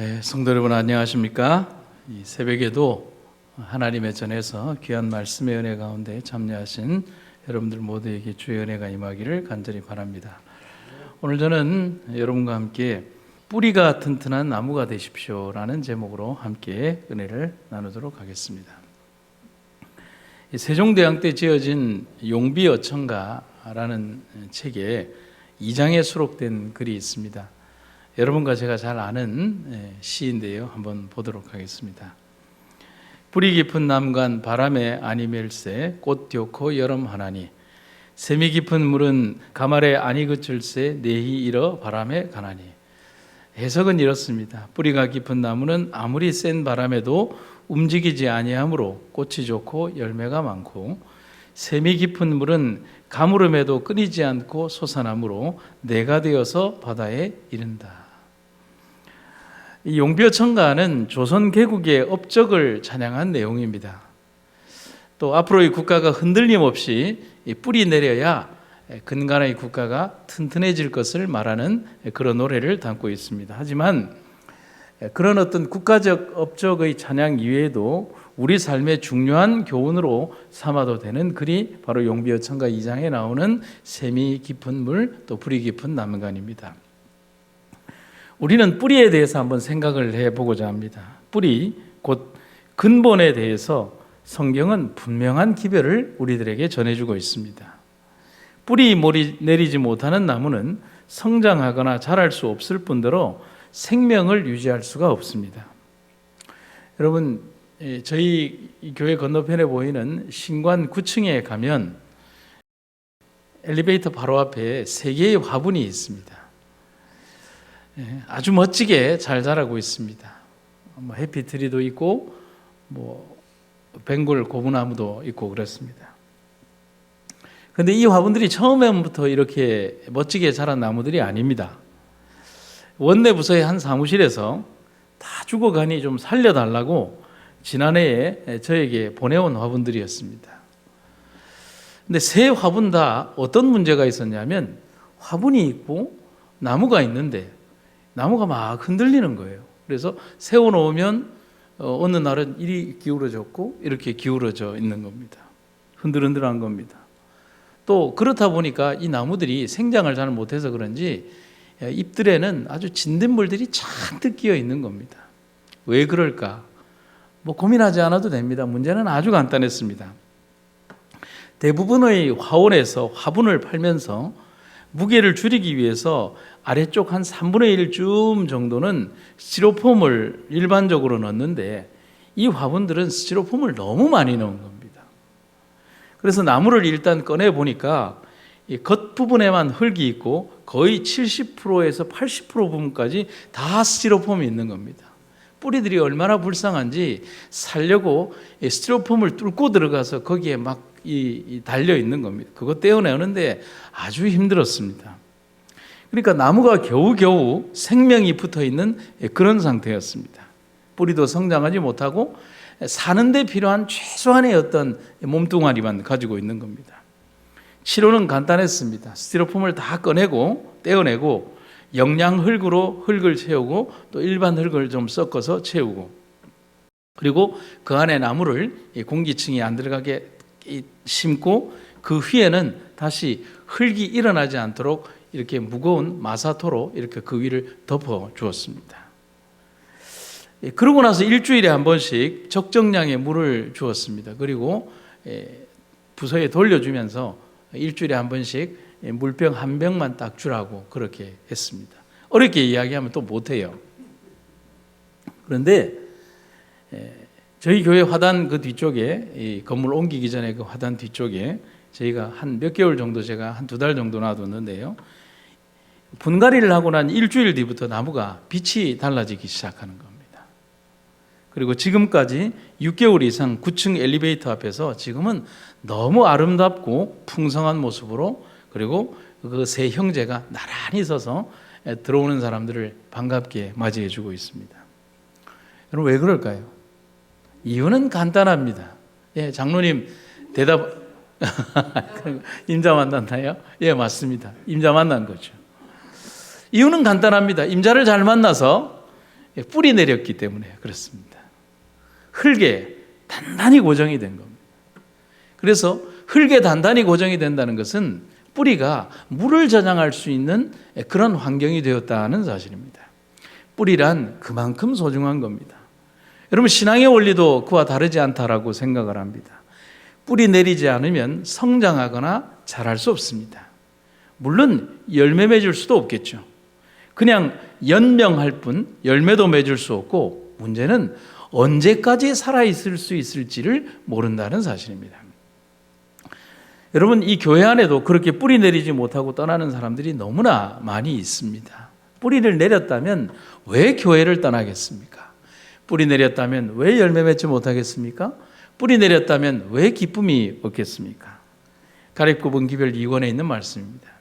네, 성도 여러분 안녕하십니까? 이 새벽에도 하나님의 전에서 귀한 말씀의 은혜 가운데 참여하신 여러분들 모두에게 주의 은혜가 임하기를 간절히 바랍니다. 오늘 저는 여러분과 함께 뿌리가 튼튼한 나무가 되십시오라는 제목으로 함께 은혜를 나누도록 하겠습니다. 이 세종대왕 때 지어진 용비어천가라는 책에 2장에 수록된 글이 있습니다. 여러분과 제가 잘 아는 예, 시인데요. 한번 보도록 하겠습니다. 뿌리 깊은 남간 바람에 아니멜세 꽃 띄고 여름 하나니 세미 깊은 물은 가말에 아니 그칠세 내히 일어 바람에 가나니 해석은 이렇습니다. 뿌리가 깊은 나무는 아무리 센 바람에도 움직이지 아니하므로 꽃이 좋고 열매가 많고 샘이 깊은 물은 가물음에도 끊이지 않고 솟아나므로 내가 되어서 바다에 이른다. 이 용비어천가는 조선 개국의 업적을 찬양한 내용입니다. 또 앞으로 이 국가가 흔들림 없이 이 뿌리 내려야 근간의 국가가 튼튼해질 것을 말하는 그런 노래를 담고 있습니다. 하지만 그런 어떤 국가적 업적의 찬양 이외에도 우리 삶의 중요한 교훈으로 삼아도 되는 글이 바로 용비어천가 2장에 나오는 샘이 깊은 물 또 불이 깊은 남간입니다. 우리는 뿌리에 대해서 한번 생각을 해보고자 합니다. 뿌리, 곧 근본에 대해서 성경은 분명한 기별을 우리들에게 전해주고 있습니다. 뿌리 몰이 내리지 못하는 나무는 성장하거나 자랄 수 없을 뿐더러 생명을 유지할 수가 없습니다. 여러분, 예, 저희 교회 건너편에 보이는 신관 9층에 가면 엘리베이터 바로 앞에 세 개의 화분이 있습니다. 예, 아주 멋지게 잘 자라고 있습니다. 뭐 해피트리도 있고 뭐 벵골 고무나무도 있고 그렇습니다. 근데 이 화분들이 처음부터 이렇게 멋지게 자란 나무들이 아닙니다. 원내 부서의 한 사무실에서 다 죽어가니 좀 살려달라고 지난해에 저에게 보내온 화분들이었습니다. 근데 세 화분 다 어떤 문제가 있었냐면 화분이 있고 나무가 있는데 나무가 막 흔들리는 거예요. 그래서 세워놓으면 어, 어느 날은 이리 기울어졌고 이렇게 기울어져 있는 겁니다. 흔들흔들한 겁니다. 또 그렇다 보니까 이 나무들이 생장을 잘 못해서 그런지 잎들에는 아주 진딧물들이 잔뜩 끼어 있는 겁니다. 왜 그럴까? 뭐 고민하지 않아도 됩니다. 문제는 아주 간단했습니다. 대부분의 화원에서 화분을 팔면서 무게를 줄이기 위해서 아래쪽 한 3분의 1쯤 정도는 스티로폼을 일반적으로 넣는데 이 화분들은 스티로폼을 너무 많이 넣은 겁니다. 그래서 나무를 일단 꺼내 보니까 겉부분에만 흙이 있고 거의 70%에서 80% 부분까지 다 스티로폼이 있는 겁니다. 뿌리들이 얼마나 불쌍한지 살려고 스티로폼을 뚫고 들어가서 거기에 막 달려 있는 겁니다. 그거 떼어내는데 아주 힘들었습니다. 그러니까 나무가 겨우겨우 생명이 붙어 있는 그런 상태였습니다. 뿌리도 성장하지 못하고 사는데 필요한 최소한의 어떤 몸뚱아리만 가지고 있는 겁니다. 치료는 간단했습니다. 스티로폼을 다 꺼내고 떼어내고 영양 흙으로 흙을 채우고 또 일반 흙을 좀 섞어서 채우고 그리고 그 안에 나무를 공기층이 안 들어가게 심고 그 위에는 다시 흙이 일어나지 않도록 이렇게 무거운 마사토로 이렇게 그 위를 덮어 주었습니다. 예, 그러고 나서 일주일에 한 번씩 적정량의 물을 주었습니다. 그리고 예, 부서에 돌려주면서 일주일에 한 번씩 예, 물병 한 병만 딱 주라고 그렇게 했습니다. 어렵게 이야기하면 또 못해요. 그런데 저희 교회 화단 그 뒤쪽에 건물 옮기기 전에 그 화단 뒤쪽에 저희가 한 몇 개월 정도 제가 한 두 달 정도 놔뒀는데요. 분갈이를 하고 난 일주일 뒤부터 나무가 빛이 달라지기 시작하는 겁니다. 그리고 지금까지 6개월 이상 9층 엘리베이터 앞에서 지금은 너무 아름답고 풍성한 모습으로 그리고 그 세 형제가 나란히 서서 들어오는 사람들을 반갑게 맞이해 주고 있습니다. 여러분 왜 그럴까요? 이유는 간단합니다. 예, 장로님 대답 임자 만났나요? 예, 맞습니다. 임자 만난 거죠. 이유는 간단합니다. 임자를 잘 만나서 예, 뿌리 내렸기 때문에 그렇습니다. 흙에 단단히 고정이 된 겁니다. 그래서 흙에 단단히 고정이 된다는 것은 뿌리가 물을 저장할 수 있는 그런 환경이 되었다는 사실입니다. 뿌리란 그만큼 소중한 겁니다. 여러분 신앙의 원리도 그와 다르지 않다라고 생각을 합니다. 뿌리 내리지 않으면 성장하거나 자랄 수 없습니다. 물론 열매 맺을 수도 없겠죠. 그냥 연명할 뿐 열매도 맺을 수 없고 문제는 언제까지 살아 있을 수 있을지를 모른다는 사실입니다. 여러분 이 교회 안에도 그렇게 뿌리 내리지 못하고 떠나는 사람들이 너무나 많이 있습니다. 뿌리를 내렸다면 왜 교회를 떠나겠습니까? 뿌리 내렸다면 왜 열매 맺지 못하겠습니까? 뿌리 내렸다면 왜 기쁨이 없겠습니까? 가립구분 기별 2권에 있는 말씀입니다.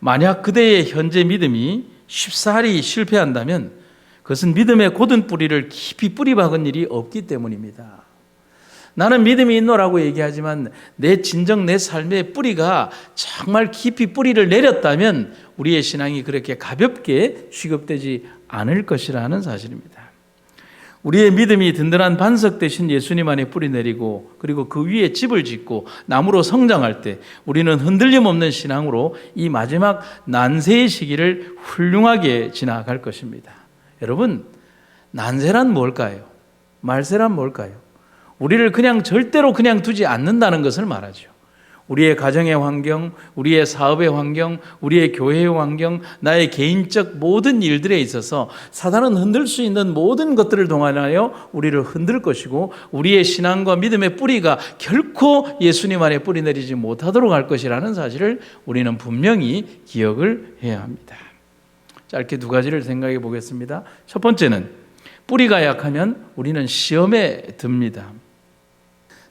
만약 그대의 현재 믿음이 쉽사리 실패한다면 그것은 믿음의 곧은 뿌리를 깊이 뿌리 박은 일이 없기 때문입니다. 나는 믿음이 있노라고 얘기하지만 내 진정 내 삶의 뿌리가 정말 깊이 뿌리를 내렸다면 우리의 신앙이 그렇게 가볍게 취급되지 않을 것이라는 사실입니다. 우리의 믿음이 든든한 반석 대신 예수님 안에 뿌리 내리고 그리고 그 위에 집을 짓고 나무로 성장할 때 우리는 흔들림 없는 신앙으로 이 마지막 난세의 시기를 훌륭하게 지나갈 것입니다. 여러분, 난세란 뭘까요? 말세란 뭘까요? 우리를 그냥 절대로 그냥 두지 않는다는 것을 말하죠. 우리의 가정의 환경, 우리의 사업의 환경, 우리의 교회의 환경, 나의 개인적 모든 일들에 있어서 사단은 흔들 수 있는 모든 것들을 동원하여 우리를 흔들 것이고 우리의 신앙과 믿음의 뿌리가 결코 예수님 안에 뿌리 내리지 못하도록 할 것이라는 사실을 우리는 분명히 기억을 해야 합니다. 짧게 두 가지를 생각해 보겠습니다. 첫 번째는 뿌리가 약하면 우리는 시험에 듭니다.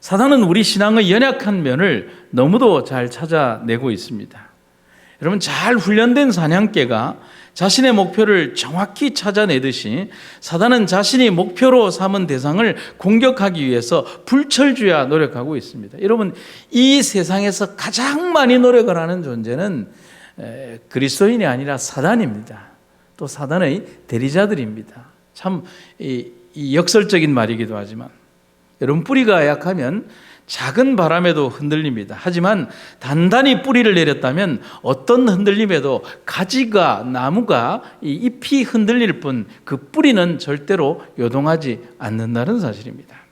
사단은 우리 신앙의 연약한 면을 너무도 잘 찾아내고 있습니다. 여러분 잘 훈련된 사냥개가 자신의 목표를 정확히 찾아내듯이 사단은 자신이 목표로 삼은 대상을 공격하기 위해서 불철주야 노력하고 있습니다. 여러분 이 세상에서 가장 많이 노력을 하는 존재는 그리스도인이 아니라 사단입니다. 또 사단의 대리자들입니다. 참 역설적인 말이기도 하지만 여러분 뿌리가 약하면 작은 바람에도 흔들립니다. 하지만 단단히 뿌리를 내렸다면 어떤 흔들림에도 가지가 나무가 잎이 흔들릴 뿐 그 뿌리는 절대로 요동하지 않는다는 사실입니다.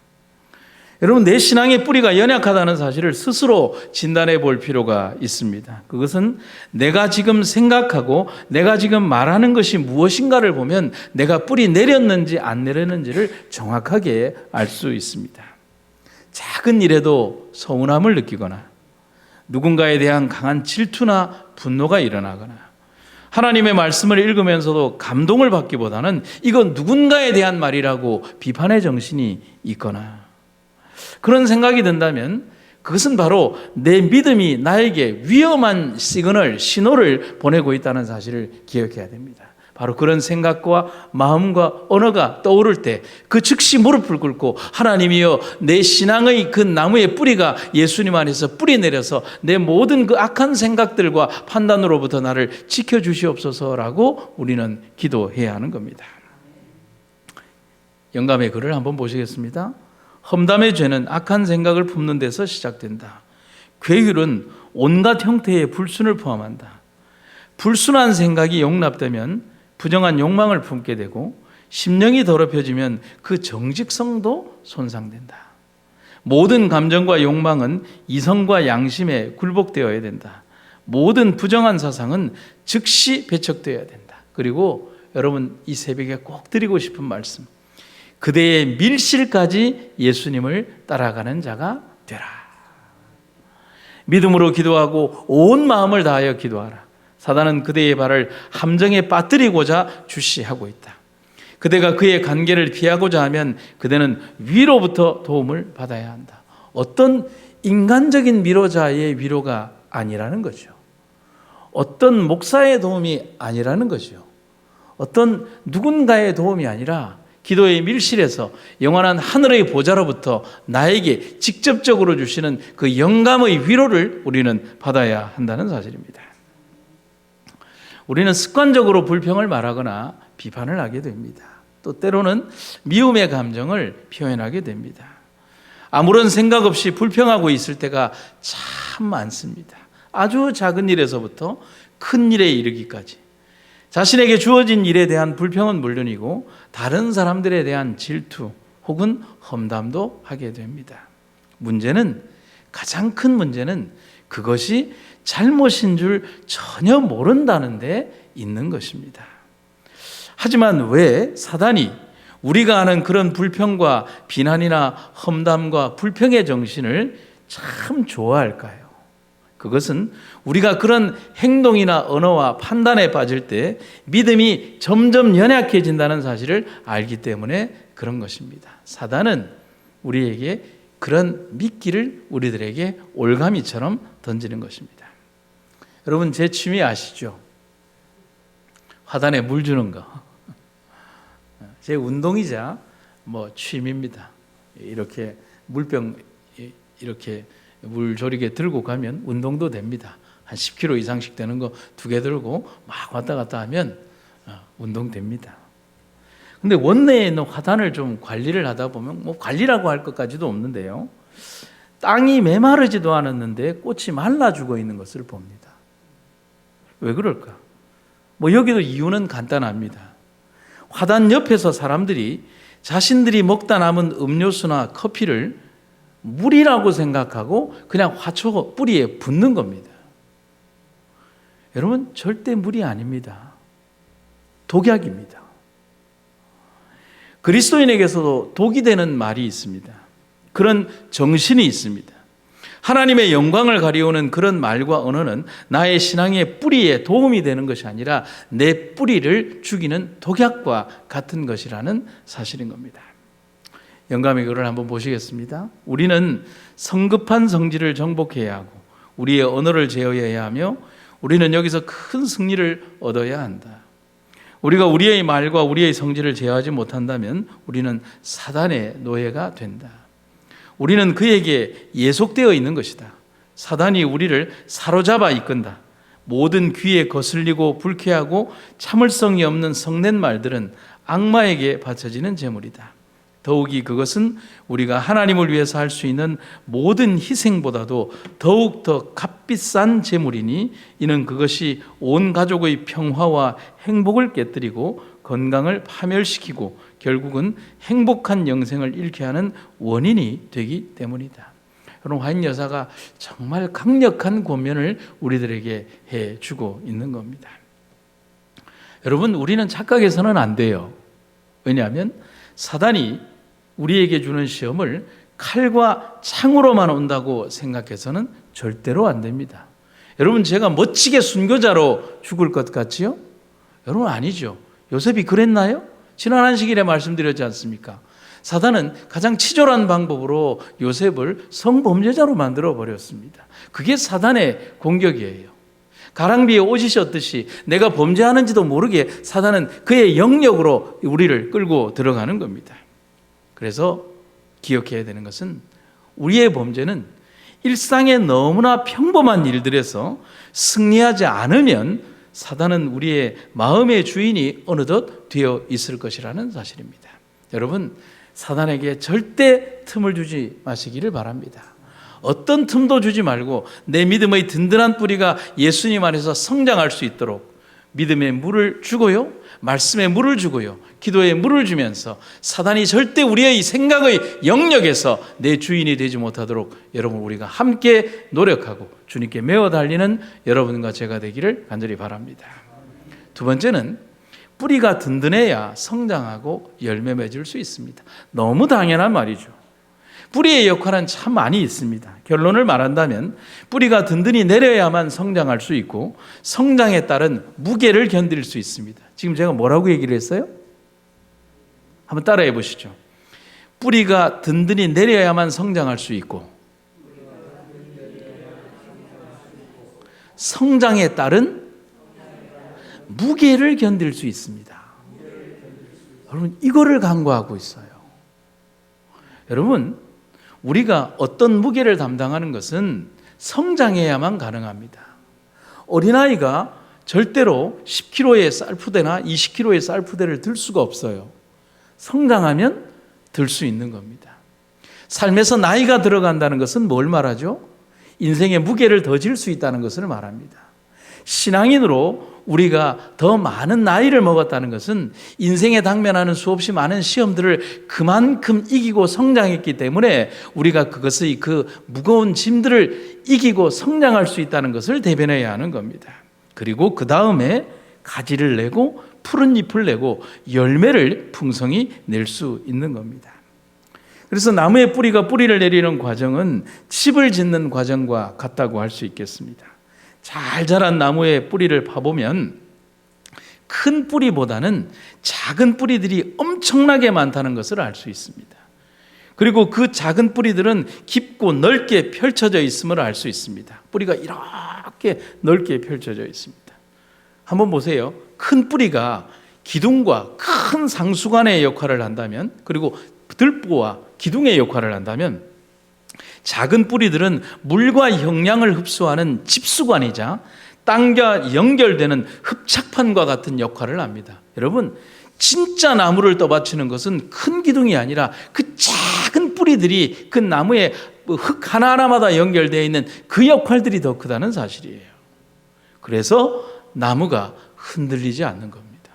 여러분 내 신앙의 뿌리가 연약하다는 사실을 스스로 진단해 볼 필요가 있습니다. 그것은 내가 지금 생각하고 내가 지금 말하는 것이 무엇인가를 보면 내가 뿌리 내렸는지 안 내렸는지를 정확하게 알 수 있습니다. 작은 일에도 서운함을 느끼거나 누군가에 대한 강한 질투나 분노가 일어나거나 하나님의 말씀을 읽으면서도 감동을 받기보다는 이건 누군가에 대한 말이라고 비판의 정신이 있거나 그런 생각이 든다면 그것은 바로 내 믿음이 나에게 위험한 시그널, 신호를 보내고 있다는 사실을 기억해야 됩니다. 바로 그런 생각과 마음과 언어가 떠오를 때 그 즉시 무릎을 꿇고 하나님이여 내 신앙의 그 나무의 뿌리가 예수님 안에서 뿌리 내려서 내 모든 그 악한 생각들과 판단으로부터 나를 지켜 주시옵소서라고 우리는 기도해야 하는 겁니다. 영감의 글을 한번 보시겠습니다. 험담의 죄는 악한 생각을 품는 데서 시작된다. 괴율은 온갖 형태의 불순을 포함한다. 불순한 생각이 용납되면 부정한 욕망을 품게 되고 심령이 더럽혀지면 그 정직성도 손상된다. 모든 감정과 욕망은 이성과 양심에 굴복되어야 된다. 모든 부정한 사상은 즉시 배척되어야 된다. 그리고 여러분 이 새벽에 꼭 드리고 싶은 말씀. 그대의 밀실까지 예수님을 따라가는 자가 되라. 믿음으로 기도하고 온 마음을 다하여 기도하라. 사단은 그대의 발을 함정에 빠뜨리고자 주시하고 있다. 그대가 그의 관계를 피하고자 하면 그대는 위로부터 도움을 받아야 한다. 어떤 인간적인 위로자의 위로가 아니라는 거죠. 어떤 목사의 도움이 아니라는 거죠. 어떤 누군가의 도움이 아니라 기도의 밀실에서 영원한 하늘의 보좌로부터 나에게 직접적으로 주시는 그 영감의 위로를 우리는 받아야 한다는 사실입니다. 우리는 습관적으로 불평을 말하거나 비판을 하게 됩니다. 또 때로는 미움의 감정을 표현하게 됩니다. 아무런 생각 없이 불평하고 있을 때가 참 많습니다. 아주 작은 일에서부터 큰 일에 이르기까지. 자신에게 주어진 일에 대한 불평은 물론이고 다른 사람들에 대한 질투 혹은 험담도 하게 됩니다. 문제는 가장 큰 문제는 그것이 잘못인 줄 전혀 모른다는 데 있는 것입니다. 하지만 왜 사단이 우리가 아는 그런 불평과 비난이나 험담과 불평의 정신을 참 좋아할까요? 그것은 우리가 그런 행동이나 언어와 판단에 빠질 때 믿음이 점점 연약해진다는 사실을 알기 때문에 그런 것입니다. 사단은 우리에게 그런 미끼를 우리들에게 올가미처럼 던지는 것입니다. 여러분 제 취미 아시죠? 화단에 물 주는 거. 제 운동이자 뭐 취미입니다. 이렇게 물병 이렇게 물 조리개 들고 가면 운동도 됩니다. 한 10kg 이상씩 되는 거 두 개 들고 막 왔다 갔다 하면 어, 운동 됩니다. 근데 원내에 있는 화단을 좀 관리를 하다 보면 뭐 관리라고 할 것까지도 없는데요. 땅이 메마르지도 않았는데 꽃이 말라 죽어 있는 것을 봅니다. 왜 그럴까? 뭐 여기도 이유는 간단합니다. 화단 옆에서 사람들이 자신들이 먹다 남은 음료수나 커피를 물이라고 생각하고 그냥 화초 뿌리에 붓는 겁니다. 여러분, 절대 물이 아닙니다. 독약입니다. 그리스도인에게서도 독이 되는 말이 있습니다. 그런 정신이 있습니다. 하나님의 영광을 가리우는 그런 말과 언어는 나의 신앙의 뿌리에 도움이 되는 것이 아니라 내 뿌리를 죽이는 독약과 같은 것이라는 사실인 겁니다. 영감의 글을 한번 보시겠습니다. 우리는 성급한 성질을 정복해야 하고 우리의 언어를 제어해야 하며 우리는 여기서 큰 승리를 얻어야 한다. 우리가 우리의 말과 우리의 성질을 제어하지 못한다면 우리는 사단의 노예가 된다. 우리는 그에게 예속되어 있는 것이다. 사단이 우리를 사로잡아 이끈다. 모든 귀에 거슬리고 불쾌하고 참을성이 없는 성낸 말들은 악마에게 바쳐지는 제물이다. 더욱이 그것은 우리가 하나님을 위해서 할 수 있는 모든 희생보다도 더욱 더 값비싼 재물이니 이는 그것이 온 가족의 평화와 행복을 깨뜨리고 건강을 파멸시키고 결국은 행복한 영생을 잃게 하는 원인이 되기 때문이다. 여러분 화인 여사가 정말 강력한 권면을 우리들에게 해 주고 있는 겁니다. 여러분 우리는 착각해서는 안 돼요. 왜냐하면 사단이 우리에게 주는 시험을 칼과 창으로만 온다고 생각해서는 절대로 안 됩니다. 여러분 제가 멋지게 순교자로 죽을 것 같지요? 여러분 아니죠. 요셉이 그랬나요? 지난 한식일에 말씀드렸지 않습니까? 사단은 가장 치졸한 방법으로 요셉을 성범죄자로 만들어 버렸습니다. 그게 사단의 공격이에요. 가랑비에 옷이 셨듯이 내가 범죄하는지도 모르게 사단은 그의 영역으로 우리를 끌고 들어가는 겁니다. 그래서 기억해야 되는 것은 우리의 범죄는 일상의 너무나 평범한 일들에서 승리하지 않으면 사단은 우리의 마음의 주인이 어느덧 되어 있을 것이라는 사실입니다. 여러분, 사단에게 절대 틈을 주지 마시기를 바랍니다. 어떤 틈도 주지 말고 내 믿음의 든든한 뿌리가 예수님 안에서 성장할 수 있도록 믿음의 물을 주고요. 말씀에 물을 주고요. 기도에 물을 주면서 사단이 절대 우리의 생각의 영역에서 내 주인이 되지 못하도록 여러분 우리가 함께 노력하고 주님께 메어 달리는 여러분과 제가 되기를 간절히 바랍니다. 두 번째는 뿌리가 든든해야 성장하고 열매 맺을 수 있습니다. 너무 당연한 말이죠. 뿌리의 역할은 참 많이 있습니다. 결론을 말한다면 뿌리가 든든히 내려야만 성장할 수 있고 성장에 따른 무게를 견딜 수 있습니다. 지금 제가 뭐라고 얘기를 했어요? 한번 따라해 보시죠. 뿌리가 든든히 내려야만 성장할 수 있고 성장에 따른 무게를 견딜 수 있습니다. 여러분 이거를 강구하고 있어요. 여러분 우리가 어떤 무게를 담당하는 것은 성장해야만 가능합니다. 어린아이가 절대로 10kg의 쌀푸대나 20kg의 쌀푸대를 들 수가 없어요. 성장하면 들 수 있는 겁니다. 삶에서 나이가 들어간다는 것은 뭘 말하죠? 인생의 무게를 더 질 수 있다는 것을 말합니다. 신앙인으로 우리가 더 많은 나이를 먹었다는 것은 인생에 당면하는 수없이 많은 시험들을 그만큼 이기고 성장했기 때문에 우리가 그것의 그 무거운 짐들을 이기고 성장할 수 있다는 것을 대변해야 하는 겁니다. 그리고 그 다음에 가지를 내고 푸른 잎을 내고 열매를 풍성히 낼 수 있는 겁니다. 그래서 나무의 뿌리가 뿌리를 내리는 과정은 칩을 짓는 과정과 같다고 할 수 있겠습니다. 잘 자란 나무의 뿌리를 파보면 큰 뿌리보다는 작은 뿌리들이 엄청나게 많다는 것을 알 수 있습니다. 그리고 그 작은 뿌리들은 깊고 넓게 펼쳐져 있음을 알 수 있습니다. 뿌리가 이렇게 넓게 펼쳐져 있습니다. 한번 보세요. 큰 뿌리가 기둥과 큰 상수관의 역할을 한다면, 그리고 들보와 기둥의 역할을 한다면, 작은 뿌리들은 물과 영양을 흡수하는 집수관이자 땅과 연결되는 흡착판과 같은 역할을 합니다. 여러분, 진짜 나무를 떠받치는 것은 큰 기둥이 아니라 그 작은 뿌리들이 그 나무의 흙 하나하나마다 연결되어 있는 그 역할들이 더 크다는 사실이에요. 그래서 나무가 흔들리지 않는 겁니다.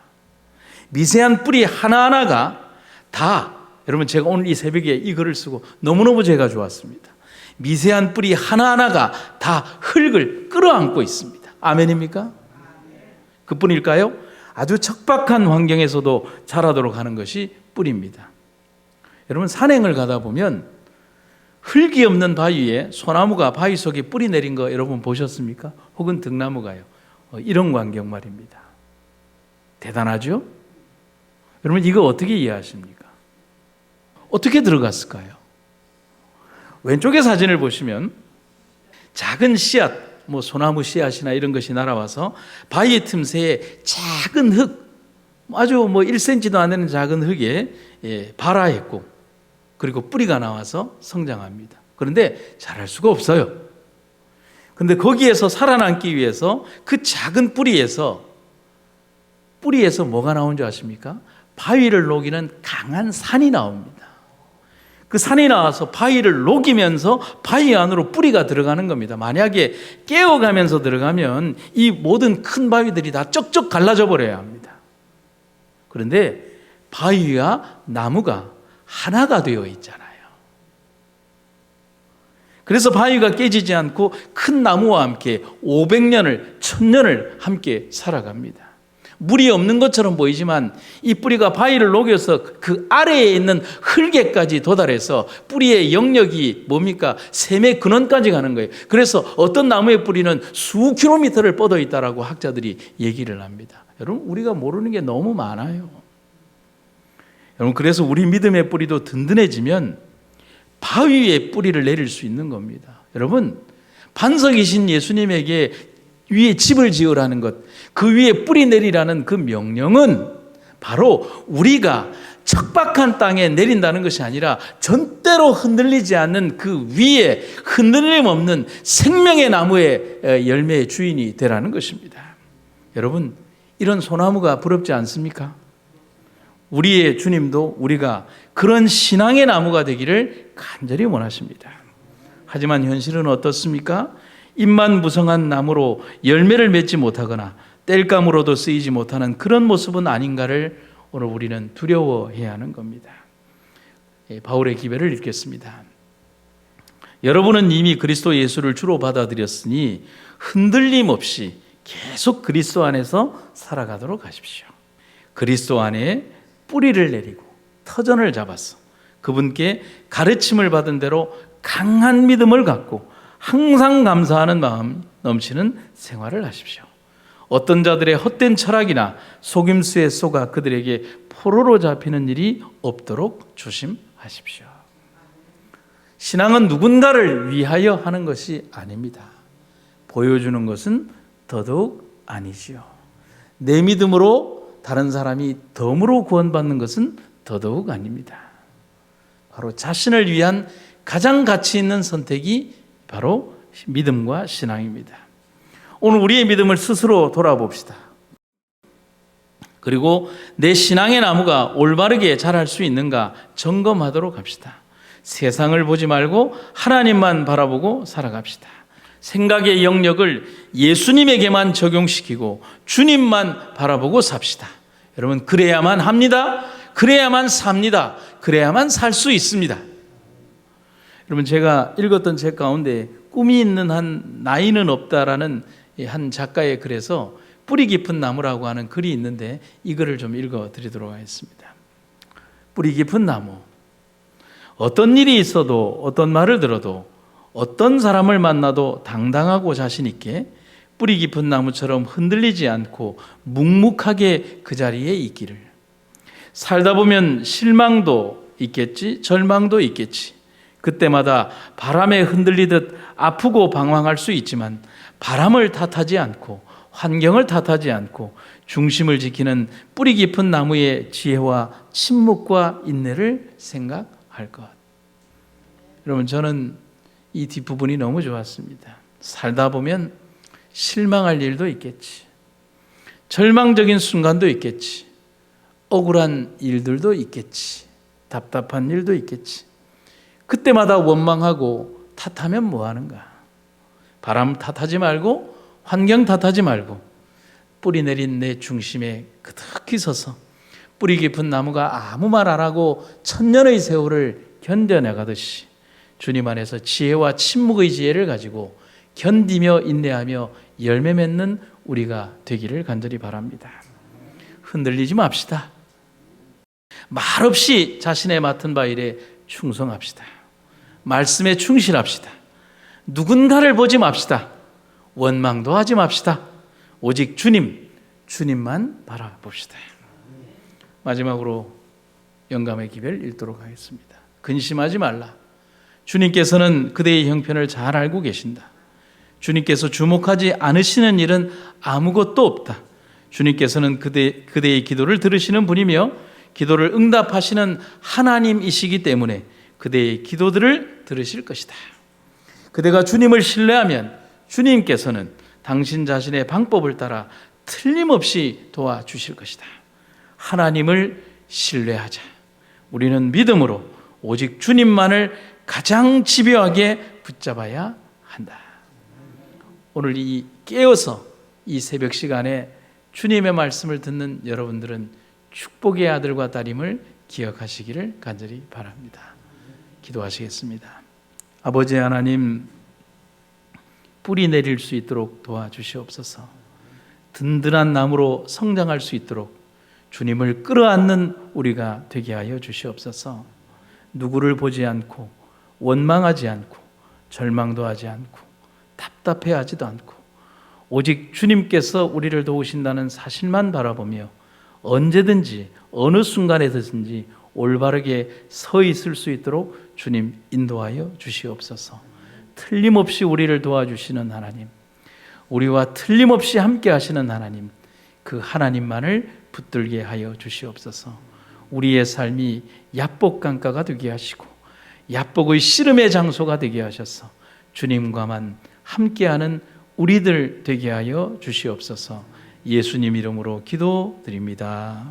미세한 뿌리 하나하나가 다 여러분 제가 오늘 이 새벽에 이 글을 쓰고 너무너무 제가 좋았습니다. 미세한 뿌리 하나하나가 다 흙을 끌어안고 있습니다. 아멘입니까? 그뿐일까요? 아주 척박한 환경에서도 자라도록 하는 것이 뿌리입니다. 여러분 산행을 가다 보면 흙이 없는 바위에 소나무가 바위 속에 뿌리 내린 거 여러분 보셨습니까? 혹은 등나무가요. 어, 이런 광경 말입니다. 대단하죠? 여러분 이거 어떻게 이해하십니까? 어떻게 들어갔을까요? 왼쪽의 사진을 보시면 작은 씨앗, 뭐 소나무 씨앗이나 이런 것이 날아와서 바위 틈새에 작은 흙, 아주 뭐 1cm도 안 되는 작은 흙에 예, 발화했고 그리고 뿌리가 나와서 성장합니다. 그런데 자랄 수가 없어요. 근데 거기에서 살아남기 위해서 그 작은 뿌리에서 뿌리에서 뭐가 나온 줄 아십니까? 바위를 녹이는 강한 산이 나옵니다. 그 산이 나와서 바위를 녹이면서 바위 안으로 뿌리가 들어가는 겁니다. 만약에 깨어가면서 들어가면 이 모든 큰 바위들이 다 쩍쩍 갈라져 버려야 합니다. 그런데 바위와 나무가 하나가 되어 있잖아요. 그래서 바위가 깨지지 않고 큰 나무와 함께 500년을, 1000년을 함께 살아갑니다. 물이 없는 것처럼 보이지만 이 뿌리가 바위를 녹여서 그 아래에 있는 흙에까지 도달해서 뿌리의 영역이 뭡니까? 샘의 근원까지 가는 거예요. 그래서 어떤 나무의 뿌리는 수 킬로미터를 뻗어 있다라고 학자들이 얘기를 합니다. 여러분, 우리가 모르는 게 너무 많아요. 여러분, 그래서 우리 믿음의 뿌리도 든든해지면 바위 위에 뿌리를 내릴 수 있는 겁니다. 여러분, 반석이신 예수님에게 위에 집을 지으라는 것, 그 위에 뿌리 내리라는 그 명령은 바로 우리가 척박한 땅에 내린다는 것이 아니라 전대로 흔들리지 않는 그 위에 흔들림 없는 생명의 나무의 열매의 주인이 되라는 것입니다. 여러분, 이런 소나무가 부럽지 않습니까? 우리의 주님도 우리가 그런 신앙의 나무가 되기를 간절히 원하십니다. 하지만 현실은 어떻습니까? 잎만 무성한 나무로 열매를 맺지 못하거나 땔감으로도 쓰이지 못하는 그런 모습은 아닌가를 오늘 우리는 두려워해야 하는 겁니다. 예, 바울의 기별을 읽겠습니다. 여러분은 이미 그리스도 예수를 주로 받아들였으니 흔들림 없이 계속 그리스도 안에서 살아가도록 하십시오. 그리스도 안에 뿌리를 내리고 터전을 잡았어. 그분께 가르침을 받은 대로 강한 믿음을 갖고 항상 감사하는 마음 넘치는 생활을 하십시오. 어떤 자들의 헛된 철학이나 속임수에 속아 그들에게 포로로 잡히는 일이 없도록 조심하십시오. 신앙은 누군가를 위하여 하는 것이 아닙니다. 보여주는 것은 더더욱 아니지요. 내 믿음으로 다른 사람이 덤으로 구원받는 것은 더더욱 아닙니다. 바로 자신을 위한 가장 가치 있는 선택이 바로 믿음과 신앙입니다. 오늘 우리의 믿음을 스스로 돌아봅시다. 그리고 내 신앙의 나무가 올바르게 자랄 수 있는가 점검하도록 합시다. 세상을 보지 말고 하나님만 바라보고 살아갑시다. 생각의 영역을 예수님에게만 적용시키고 주님만 바라보고 삽시다. 여러분, 그래야만 합니다. 그래야만 삽니다. 그래야만 살 수 있습니다. 여러분, 제가 읽었던 책 가운데 꿈이 있는 한 나이는 없다라는 한 작가의 글에서 뿌리 깊은 나무라고 하는 글이 있는데 이 글을 좀 읽어 드리도록 하겠습니다. 뿌리 깊은 나무. 어떤 일이 있어도 어떤 말을 들어도 어떤 사람을 만나도 당당하고 자신 있게 뿌리 깊은 나무처럼 흔들리지 않고 묵묵하게 그 자리에 있기를. 살다 보면 실망도 있겠지, 절망도 있겠지. 그때마다 바람에 흔들리듯 아프고 방황할 수 있지만 바람을 탓하지 않고 환경을 탓하지 않고 중심을 지키는 뿌리 깊은 나무의 지혜와 침묵과 인내를 생각할 것. 여러분 저는 이 뒷부분이 너무 좋았습니다. 살다 보면 실망할 일도 있겠지. 절망적인 순간도 있겠지. 억울한 일들도 있겠지. 답답한 일도 있겠지. 그때마다 원망하고 탓하면 뭐 하는가? 바람 탓하지 말고 환경 탓하지 말고 뿌리 내린 내 중심에 그득히 서서 뿌리 깊은 나무가 아무 말 안 하고 천년의 세월을 견뎌나가듯이 주님 안에서 지혜와 침묵의 지혜를 가지고 견디며 인내하며 열매 맺는 우리가 되기를 간절히 바랍니다. 흔들리지 맙시다. 말없이 자신의 맡은 바 일에 충성합시다. 말씀에 충실합시다. 누군가를 보지 맙시다. 원망도 하지 맙시다. 오직 주님, 주님만 바라봅시다. 마지막으로 영감의 기별 읽도록 하겠습니다. 근심하지 말라. 주님께서는 그대의 형편을 잘 알고 계신다. 주님께서 주목하지 않으시는 일은 아무것도 없다. 주님께서는 그대, 그대의 기도를 들으시는 분이며 기도를 응답하시는 하나님이시기 때문에 그대의 기도들을 들으실 것이다. 그대가 주님을 신뢰하면 주님께서는 당신 자신의 방법을 따라 틀림없이 도와주실 것이다. 하나님을 신뢰하자. 우리는 믿음으로 오직 주님만을 가장 집요하게 붙잡아야 한다. 오늘 이 깨어서 이 새벽 시간에 주님의 말씀을 듣는 여러분들은 축복의 아들과 딸임을 기억하시기를 간절히 바랍니다. 기도하시겠습니다. 아버지 하나님, 뿌리 내릴 수 있도록 도와주시옵소서. 든든한 나무로 성장할 수 있도록 주님을 끌어안는 우리가 되게 하여 주시옵소서. 누구를 보지 않고 원망하지 않고 절망도 하지 않고 답답해하지도 않고 오직 주님께서 우리를 도우신다는 사실만 바라보며 언제든지 어느 순간에든지 올바르게 서 있을 수 있도록 주님 인도하여 주시옵소서. 틀림없이 우리를 도와주시는 하나님, 우리와 틀림없이 함께 하시는 하나님, 그 하나님만을 붙들게 하여 주시옵소서. 우리의 삶이 야복강가가 되게 하시고 야복의 씨름의 장소가 되게 하셔서 주님과만 함께하는 우리들 되게 하여 주시옵소서. 예수님 이름으로 기도드립니다.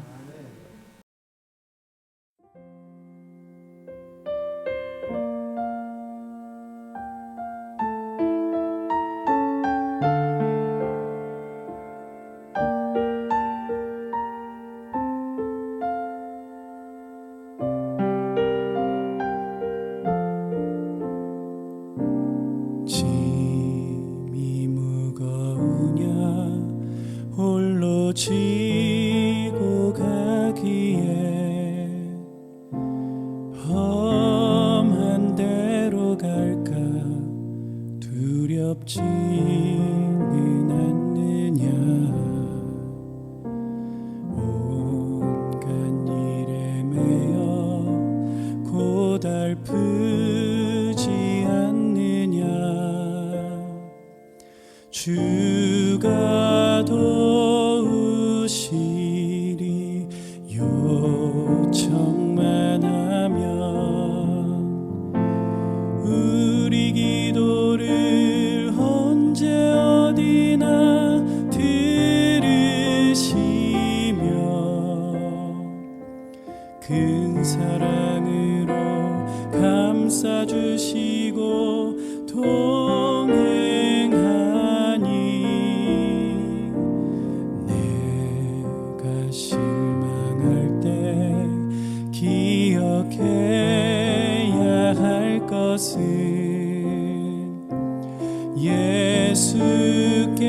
고달 것은 예수께